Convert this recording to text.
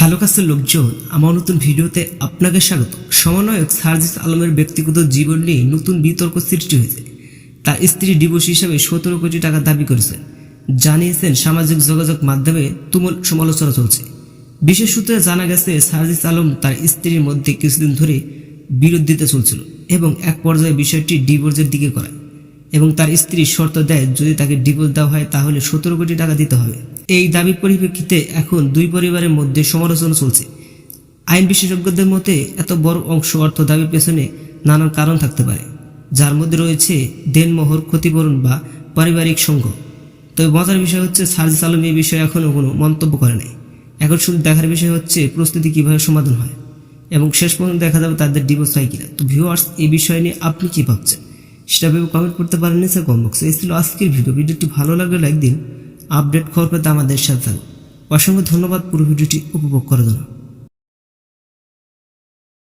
Hello কাছের লোকজন, আমার নতুন ভিডিওতে আপনাকে স্বাগত। সমন্বয়ক সার্জিস আলমের ব্যক্তিগত জীবন নিয়ে নতুন বিতর্ক সৃষ্টি হয়েছে। তার স্ত্রী ডিভোর্স হিসাবে সতেরো কোটি টাকা দাবি করেছেন জানিয়েছেন, সামাজিক যোগাযোগ মাধ্যমে তুমুল সমালোচনা চলছে। বিশেষ সূত্রে জানা গেছে, সার্জিস আলম তার স্ত্রীর মধ্যে কিছুদিন ধরে বিরোধিতা চলছিল এবং এক পর্যায়ে বিষয়টি ডিভোর্সের দিকে করায় এবং তার স্ত্রী শর্ত দেয়, যদি তাকে ডিভোর্স দেওয়া হয় তাহলে সতেরো কোটি টাকা দিতে হবে। এই দাবির পরিপ্রেক্ষিতে এখন দুই পরিবারের মধ্যে সমালোচনা চলছে। আইন বিশেষজ্ঞদের মতে এত বড় অংশ অর্থ দাবির পেছনে নানান কারণ থাকতে পারে, যার মধ্যে রয়েছে দেনমোহর ক্ষতিপূরণ বা পারিবারিক সঙ্গ। তবে মজার বিষয় হচ্ছে, সার্জিস আলম এই বিষয়ে এখনও কোনো মন্তব্য করে নাই। এখন শুধু দেখার বিষয় হচ্ছে, প্রস্তুতি কীভাবে সমাধান হয় এবং শেষ পর্যন্ত দেখা যাবে তাদের ডিভোর্স হয় কিনা। তো ভিউয়ার্স এই বিষয় নিয়ে আপনি কী ভাবছেন? সেটা ভেবে কমেন্ট করতে পারেন নিচে কমেন্ট বক্সে এই ছিল আজকের ভিডিও ভিডিওটি ভালো লাগলে লাইক দিন। আপডেট খবর পেতে আমাদের সাথে থাকুন। অসংখ্য ধন্যবাদ। পুরো ভিডিওটি উপভোগ করার জন্য